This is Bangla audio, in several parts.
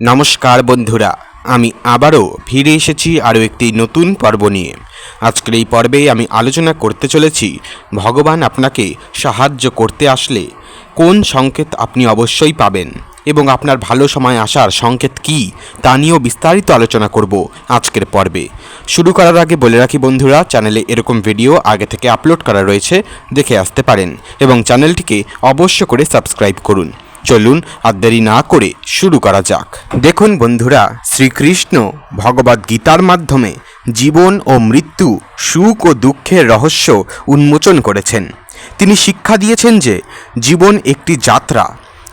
নমস্কার বন্ধুরা, আমি আবারও ফিরে এসেছি আরও একটি নতুন পর্ব নিয়ে। আজকের এই পর্বে আমি আলোচনা করতে চলেছি, ভগবান আপনাকে সাহায্য করতে আসলে কোন সংকেত আপনি অবশ্যই পাবেন এবং আপনার ভালো সময় আসার সংকেত কি, তা নিয়েও বিস্তারিত আলোচনা করব আজকের পর্বে। শুরু করার আগে বলে রাখি বন্ধুরা, চ্যানেলে এরকম ভিডিও আগে থেকে আপলোড করা রয়েছে, দেখে আসতে পারেন এবং চ্যানেলটিকে অবশ্য করে সাবস্ক্রাইব করুন। চলুন আর দেরি না করে শুরু করা যাক। দেখুন বন্ধুরা, শ্রীকৃষ্ণ ভগবদ গীতার মাধ্যমে জীবন ও মৃত্যু, সুখ ও দুঃখের রহস্য উন্মোচন করেছেন। তিনি শিক্ষা দিয়েছেন যে জীবন একটি যাত্রা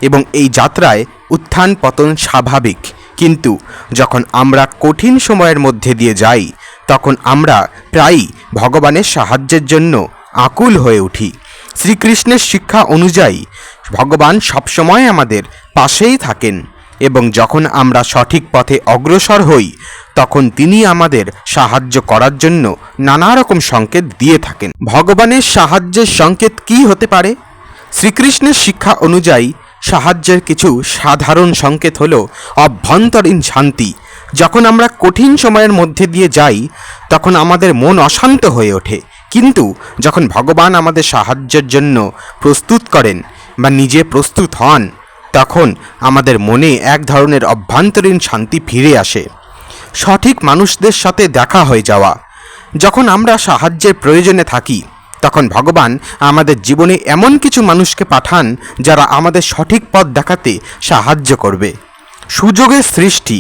এবং এই যাত্রায় উত্থান পতন স্বাভাবিক। কিন্তু যখন আমরা কঠিন সময়ের মধ্যে দিয়ে যাই, তখন আমরা প্রায়ই ভগবানের সাহায্যের জন্য আকুল হয়ে উঠি। শ্রীকৃষ্ণের শিক্ষা অনুযায়ী ভগবান সবসময় আমাদের পাশেই থাকেন এবং যখন আমরা সঠিক পথে অগ্রসর হই, তখন তিনি আমাদের সাহায্য করার জন্য নানা রকম সংকেত দিয়ে থাকেন। ভগবানের সাহায্যের সংকেত কি হতে পারে? শ্রীকৃষ্ণের শিক্ষা অনুযায়ী সাহায্যের কিছু সাধারণ সংকেত হল অভ্যন্তরীণ শান্তি। যখন আমরা কঠিন সময়ের মধ্যে দিয়ে যাই, তখন আমাদের মন অশান্ত হয়ে ওঠে। কিন্তু যখন ভগবান আমাদের সাহায্যের জন্য প্রস্তুত করেন বা নিজে প্রস্তুত হন, তখন আমাদের মনে এক ধরনের অভ্যন্তরীণ শান্তি ফিরে আসে। সঠিক মানুষদের সাথে দেখা হয়ে যাওয়া। যখন আমরা সাহায্যের প্রয়োজনে থাকি, তখন ভগবান আমাদের জীবনে এমন কিছু মানুষকে পাঠান যারা আমাদের সঠিক পথ দেখাতে সাহায্য করবে। সুযোগের সৃষ্টি।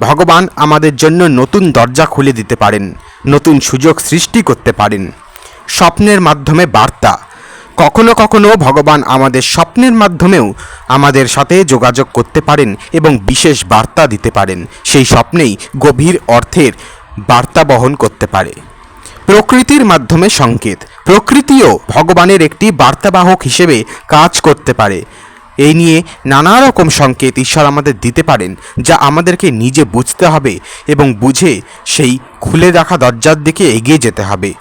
ভগবান আমাদের জন্য নতুন দরজা খুলে দিতে পারেন, নতুন সুযোগ সৃষ্টি করতে পারেন। স্বপ্নের মাধ্যমে বার্তা। কখনো কখনো ভগবান আমাদের স্বপ্নের মাধ্যমেও আমাদের সাথে যোগাযোগ করতে পারেন এবং বিশেষ বার্তা দিতে পারেন। সেই স্বপ্নেই গভীর অর্থের বার্তা বহন করতে পারে। প্রকৃতির মাধ্যমে সংকেত। প্রকৃতিও ভগবানের একটি বার্তাবাহক হিসেবে কাজ করতে পারে। এই নিয়ে নানা রকম সংকেত ঈশ্বর আমাদের দিতে পারেন, যা আমাদেরকে নিজে বুঝতে হবে এবং বুঝে সেই খুলে রাখা দরজার দিকে এগিয়ে যেতে হবে।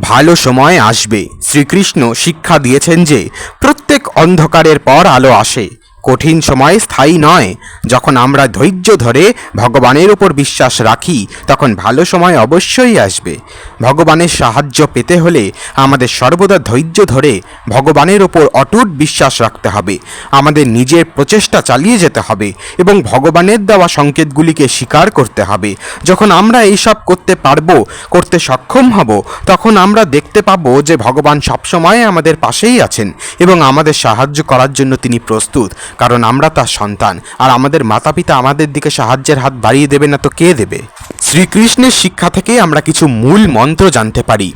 ভালো সময় আসবে। শ্রীকৃষ্ণ শিক্ষা দিয়েছেন যে প্রত্যেক অন্ধকারের পর আলো আসে। কঠিন সময় স্থায়ী নয়। যখন আমরা ধৈর্য ধরে ভগবানের উপর বিশ্বাস রাখি, তখন ভালো সময় অবশ্যই আসবে। ভগবানের সাহায্য পেতে হলে আমাদের সর্বদা ধৈর্য ধরে ভগবানের ওপর অটুট বিশ্বাস রাখতে হবে। আমাদের নিজের প্রচেষ্টা চালিয়ে যেতে হবে এবং ভগবানের দেওয়া সংকেতগুলিকে স্বীকার করতে হবে। যখন আমরা এইসব করতে পারব, করতে সক্ষম হব, তখন আমরা দেখতে পাবো যে ভগবান সবসময় আমাদের পাশেই আছেন এবং আমাদের সাহায্য করার জন্য তিনি প্রস্তুত। কারণ আমরা তার সন্তান। আর আমাদের মাতা পিতা আমাদের দিকে সাহায্যের হাত বাড়িয়ে দেবে না তো কে দেবে? শ্রীকৃষ্ণের শিক্ষা থেকে আমরা কিছু মূল মন্ত্র জানতে পারি।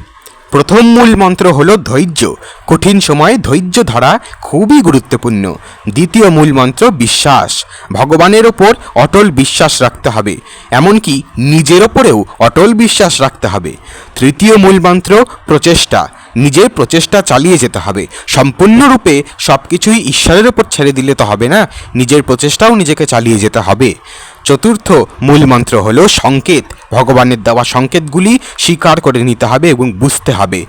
প্রথম মূল মন্ত্র হল ধৈর্য। কঠিন সময়ে ধৈর্য ধরা খুবই গুরুত্বপূর্ণ। দ্বিতীয় মূল মন্ত্র বিশ্বাস। ভগবানের ওপর অটল বিশ্বাস রাখতে হবে। এমনকি নিজের ওপরেও অটল বিশ্বাস রাখতে হবে। তৃতীয় মূল মন্ত্র প্রচেষ্টা। নিজের প্রচেষ্টা চালিয়ে যেতে হবে। সম্পূর্ণরূপে সব কিছুই ঈশ্বরের ওপর ছেড়ে দিলে তো হবে না, নিজের প্রচেষ্টাও নিজেকে চালিয়ে যেতে হবে। চতুর্থ মূল মন্ত্র হলো সংকেত। ভগবানের দেওয়া সংকেতগুলি স্বীকার করে নিতে হবে এবং বুঝতে হবে।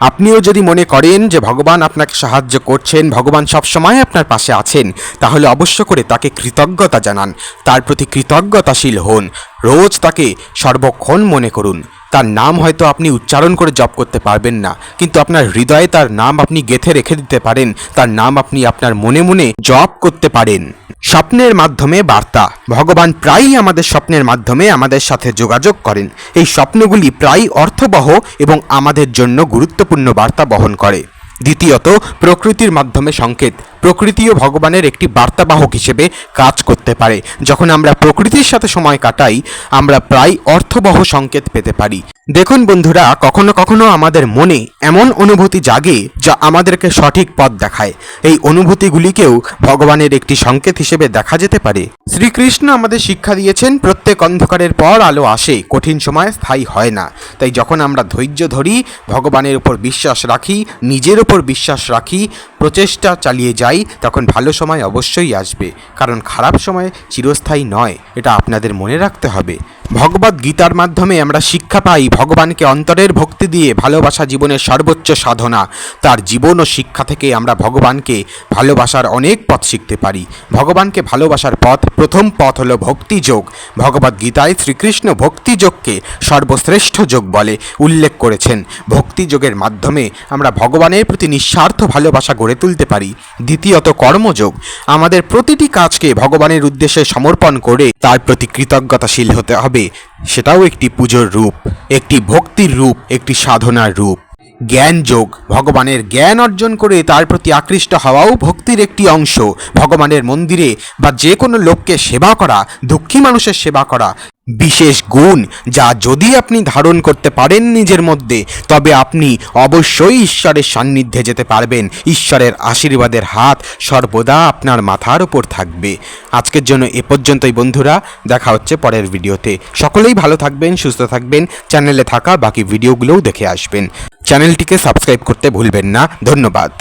আপনিও যদি মনে করেন যে ভগবান আপনাকে সাহায্য করছেন, ভগবান সবসময় আপনার পাশে আছেন, তাহলে অবশ্য করে তাকে কৃতজ্ঞতা জানান। তার প্রতি কৃতজ্ঞতাশীল হন। রোজ তাকে সর্বক্ষণ মনে করুন। তার নাম হয়তো আপনি উচ্চারণ করে জপ করতে পারবেন না, কিন্তু আপনার হৃদয়ে তার নাম আপনি গেথে রেখে দিতে পারেন, তার নাম আপনি আপনার মনে মনে জপ করতে পারেন। স্বপ্নের মাধ্যমে বার্তা, ভগবান প্রায়ই আমাদের স্বপ্নের মাধ্যমে আমাদের সাথে যোগাযোগ করেন, এই স্বপ্নগুলি প্রায়ই অর্থবহ এবং আমাদের জন্য গুরুত্বপূর্ণ বার্তা বহন করে। দ্বিতীয়ত, প্রকৃতির মাধ্যমে সংকেত প্রকৃতিও ভগবানের একটি বার্তাবাহক হিসেবে কাজ করতে পারে। যখন আমরা প্রকৃতির সাথে সময় কাটাই, আমরা প্রায় অর্থবহ সংকেত পেতে পারি। দেখুন বন্ধুরা, কখনো কখনো আমাদের মনে এমন অনুভূতি জাগে যা আমাদেরকে সঠিক পথ দেখায়। এই অনুভূতিগুলিকেও ভগবানের একটি সংকেত হিসেবে দেখা যেতে পারে। শ্রীকৃষ্ণ আমাদের শিক্ষা দিয়েছেন, প্রত্যেক অন্ধকারের পর আলো আসে, কঠিন সময় স্থায়ী হয় না। তাই যখন আমরা ধৈর্য ধরি, ভগবানের উপর বিশ্বাস রাখি, নিজের উপর বিশ্বাস রাখি প্রচেষ্টা চালিয়ে যাই, তখন ভালো সময় অবশ্যই আসবে। কারণ খারাপ সময় চিরস্থায়ী নয়। এটা আপনাদের মনে রাখতে হবে। ভগবদ গীতার মাধ্যমে আমরা শিক্ষা পাই ভগবানকে অন্তরের ভক্তি দিয়ে ভালোবাসা জীবনের সর্বোচ্চ সাধনা। তার জীবন ও শিক্ষা থেকে আমরা ভগবানকে ভালোবাসার অনেক পথ শিখতে পারি। ভগবানকে ভালোবাসার পথ প্রথম পথ হলো ভক্তিযোগ ভগবদ গীতায় শ্রীকৃষ্ণ ভক্তিযোগকে সর্বশ্রেষ্ঠ যোগ বলে উল্লেখ করেছেন। ভক্তিযোগের মাধ্যমে আমরা ভগবানের প্রতি নিঃস্বার্থ ভালোবাসা গড়ে তুলতে পারি। দ্বিতীয়ত কর্মযোগ। আমাদের প্রতিটি কাজকে ভগবানের উদ্দেশ্যে সমর্পণ করে তার প্রতি কৃতজ্ঞতাশীল হতে হবে। সেটাও একটি পুজোর রূপ একটি ভক্তির রূপ একটি সাধনার রূপ। জ্ঞান যোগ। ভগবানের জ্ঞান অর্জন করে তার প্রতি আকৃষ্ট হওয়াও ভক্তির একটি অংশ। ভগবানের মন্দিরে বা যে কোনো লোককে সেবা করা, দুঃখী মানুষের সেবা করা বিশেষ গুণ যা যদি আপনি ধারণ করতে পারেন নিজের মধ্যে, তবে আপনি অবশ্যই ঈশ্বরের সান্নিধ্যে যেতে পারবেন। ঈশ্বরের আশীর্বাদের হাত সর্বদা আপনার মাথার উপর থাকবে। আজকের জন্য এ পর্যন্তই বন্ধুরা। দেখা হচ্ছে পরের ভিডিওতে। সকলেই ভালো থাকবেন, সুস্থ থাকবেন। চ্যানেলে থাকা বাকি ভিডিওগুলোও দেখে আসবেন। চ্যানেলটিকে সাবস্ক্রাইব করতে ভুলবেন না। ধন্যবাদ।